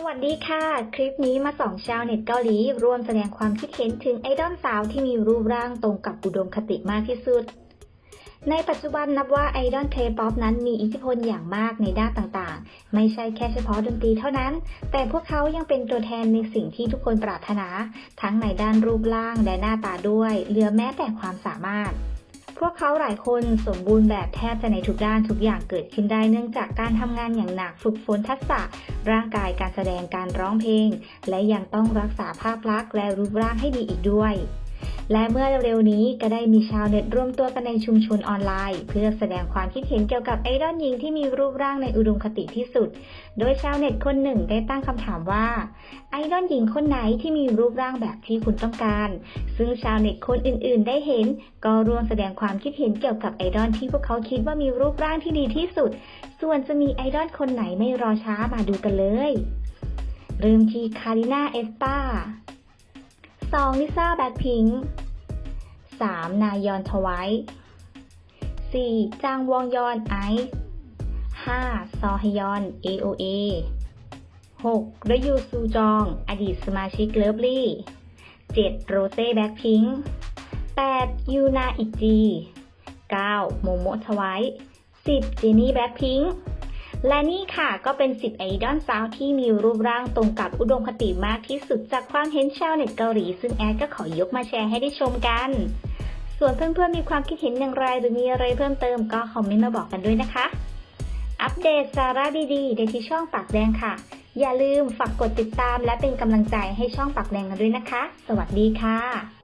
สวัสดีค่ะ คลิปนี้มาสองชาวเน็ตเกาหลี ร่วมแสดงความคิดเห็นถึงไอดอลสาวที่มีรูปร่างตรงกับอุดมคติมากที่สุด ในปัจจุบันนับว่าไอดอลเคป๊อปนั้นมีอิทธิพลอย่างมากในด้านต่างๆ ไม่ใช่แค่เฉพาะดนตรีเท่านั้น แต่พวกเขายังเป็นตัวแทนในสิ่งที่ทุกคนปรารถนา ทั้งในด้านรูปร่างและหน้าตาด้วยเหลือแม้แต่ความสามารถ พวกเขาหลายคนสมบูรณ์แบบแทบจะในทุกด้านทุกอย่างเกิดขึ้นได้เนื่องจากการทำงานอย่างหนักฝึกฝนทักษะ ร่างกายการแสดงการร้องเพลง และยังต้องรักษาภาพลักษณ์และรูปร่างให้ดีอีกด้วย และเมื่อเร็วๆนี้ก็ได้มีชาวเน็ตรวมตัวกันในชุมชนออนไลน์ เพื่อแสดงความคิดเห็นเกี่ยวกับไอดอลหญิงที่มีรูปร่างในอุดมคติที่สุด โดยชาวเน็ตคนหนึ่งได้ตั้งคำถามว่า ไอดอลหญิงคนไหนที่มีรูปร่างแบบที่คุณต้องการ ซึ่งชาวเน็ตคนอื่น ๆ ได้เห็น ก็ร่วมแสดงความคิดเห็นเกี่ยวกับไอดอลที่พวกเขาคิดว่ามีรูปร่างที่ดีที่สุด ส่วนจะมีไอดอลคนไหนไม่รอช้ามาดูกันเลย เริ่มที่คาริน่าเอสตา 2. ลิซ่าแบล็คพิงค์ 3. นายอนทวท์ 4. จางวองยอนไอซ์ 5. ซอฮยอน AOA 6. รยูซูจอง อดีตสมาชิกเลิฟลี่ 7. โรเซ่แบ็คพิงค์ 8. ยูนาอิจี 9. โมโมทวท์ 10. เจนี่แบ็คพิงค์ และนี่ค่ะก็เป็น 10 ไอดอลสาวที่มีรูปร่างตรงกับอุดมคติมากที่สุดจากความเห็นชาวเน็ตเกาหลี ซึ่งแอดก็ขอยกมาแชร์ให้ได้ชมกัน ส่วนเพื่อนๆมีความคิดเห็นอย่างไรหรือมีอะไรเพิ่มเติมก็คอมเมนต์มาบอกกันด้วยนะคะ อัปเดตสาระดีๆ ได้ที่ช่องปากแดงค่ะ อย่าลืมฝากกดติดตามและเป็นกำลังใจให้ช่องปากแดงกันด้วยนะคะ สวัสดีค่ะ